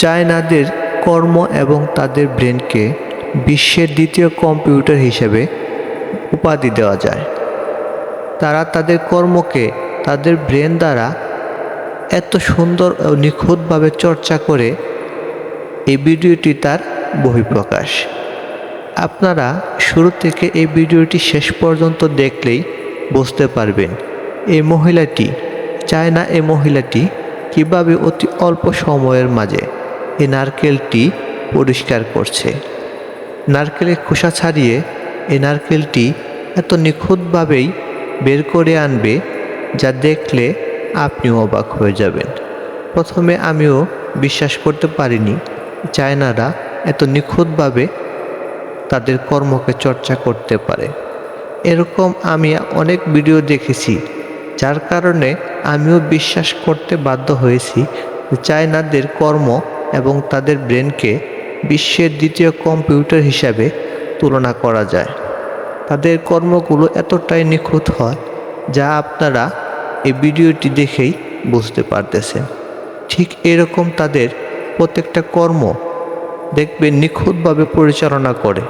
চায়নাদের কর্ম এবং তাদের ব্রেনকে বিশ্বের দ্বিতীয় কম্পিউটার হিসেবে উপাধি দেওয়া যায়। তারা তাদের কর্মকে তাদের ব্রেন দ্বারা এত সুন্দর ও নিখুঁতভাবে চর্চা করে এই ভিডিওটি তার বহিঃপ্রকাশ। আপনারা শুরু থেকে এই ভিডিওটি শেষ পর্যন্ত দেখলেই বুঝতে পারবেন এই মহিলাটি, চায়না এই মহিলাটি কীভাবে অতি অল্প সময়ের মাঝে এই নারকেলটি পরিষ্কার করছে। নারকেলের খোসা ছাড়িয়ে এই নারকেলটি এত নিখুঁতভাবেই বের করে আনবে যা দেখলে আপনিও অবাক হয়ে যাবেন। প্রথমে আমিও বিশ্বাস করতে পারিনি চায়নারা এত নিখুঁতভাবে তাদের কর্মকে চর্চা করতে পারে। এরকম আমি অনেক ভিডিও দেখেছি, যার কারণে আমিও বিশ্বাস করতে বাধ্য হয়েছি চায়নাদের কর্ম এবং তাদের ব্রেনকে বিশ্বের দ্বিতীয় কম্পিউটার হিসাবে তুলনা করা যায়। তাদের কর্মগুলো এতটাই নিখুঁত হয়, যা আপনারা এই ভিডিওটি দেখেই বুঝতে পারতেছেন। ঠিক এরকম তাদের প্রত্যেকটা কর্ম দেখবেন নিখুঁতভাবে পরিচালনা করে।